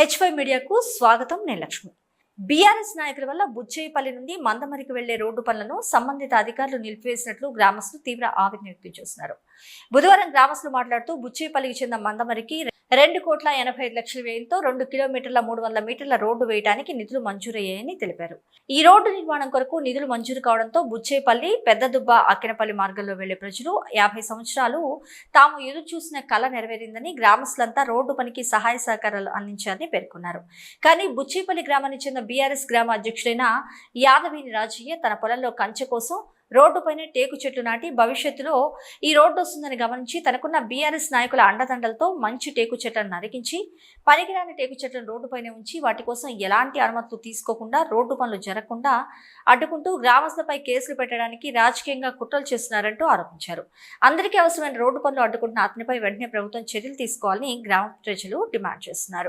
H five మీడియాకు స్వాగతం నేను లక్ష్మి. బీఆర్ఎస్ నాయకుల వల్ల బుచ్చేపల్లి నుండి మందమరికి వెళ్ళే రోడ్డు పనులను సంబంధిత అధికారులు నిలిపివేసినట్లు గ్రామస్తులు తీవ్ర ఆవేదన వ్యక్తం చేస్తున్నారు. బుధవారం గ్రామస్తులు మాట్లాడుతూ బుచ్చేపల్లికి చెందిన మందమరికి రెండు కోట్ల ఎనభై ఐదు లక్షల వ్యయంతో రెండు కిలోమీటర్ల మూడు వందల మీటర్ల రోడ్డు వేయడానికి నిధులు మంజూరయ్యాయని తెలిపారు. ఈ రోడ్డు నిర్మాణం కొరకు నిధులు మంజూరు కావడంతో బుచ్చేపల్లి పెద్దదుబ్బ అక్కినపల్లి మార్గంలో వెళ్ళే ప్రజలు యాభై సంవత్సరాలు తాము ఎదురు చూసిన కళ నెరవేరిందని గ్రామస్తులంతా రోడ్డు పనికి సహాయ సహకారాలు అందించారని పేర్కొన్నారు. కానీ బుచ్చేపల్లి గ్రామానికి చెందిన బీఆర్ఎస్ గ్రామ అధ్యక్షుడైన యాదవిని రాజయ్య తన పొలంలో కంచె కోసం రోడ్డుపైనే టేకు చెట్లు నాటి భవిష్యత్తులో ఈ రోడ్డు వస్తుందని గమనించి తనకున్న బీఆర్ఎస్ నాయకుల అండదండలతో మంచి టేకు చెట్లను నరికించి పనికిరాని టేకు చెట్లను రోడ్డుపైనే ఉంచి వాటి కోసం ఎలాంటి అనుమతులు తీసుకోకుండా రోడ్డు పనులు జరగకుండా అడ్డుకుంటూ గ్రామస్తులపై కేసులు పెట్టడానికి రాజకీయంగా కుట్రలు చేస్తున్నారంటూ ఆరోపించారు. అందరికీ అవసరమైన రోడ్డు పనులు అడ్డుకుంటున్న అతనిపై వెంటనే ప్రభుత్వం చర్యలు తీసుకోవాలని గ్రామ ప్రజలు డిమాండ్ చేస్తున్నారు.